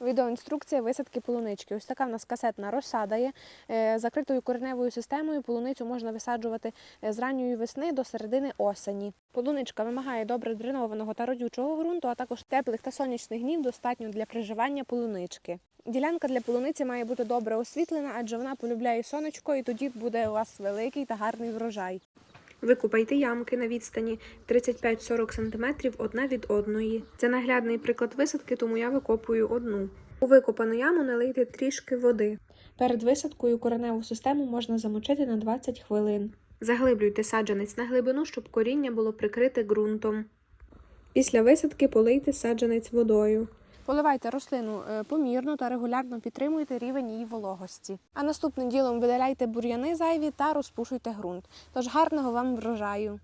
Відеоінструкція висадки полунички. Ось така в нас касетна розсада є. Е, Закритою кореневою системою полуницю можна висаджувати е, з ранньої весни до середини осені. Полуничка вимагає добре дренованого та родючого ґрунту, а також теплих та сонячних днів достатньо для приживання полунички. Ділянка для полуниці має бути добре освітлена, адже вона полюбляє сонечко, і тоді буде у вас великий та гарний врожай. Викупайте ямки на відстані 35-40 см одна від одної. Це наглядний приклад висадки, тому я викопую одну. У викопану яму налийте трішки води. Перед висадкою кореневу систему можна замочити на 20 хвилин. Заглиблюйте саджанець на глибину, щоб коріння було прикрите ґрунтом. Після висадки полийте саджанець водою. Поливайте рослину е, помірно та регулярно підтримуйте рівень її вологості. А наступним ділом видаляйте бур'яни зайві та розпушуйте ґрунт. Тож гарного вам врожаю!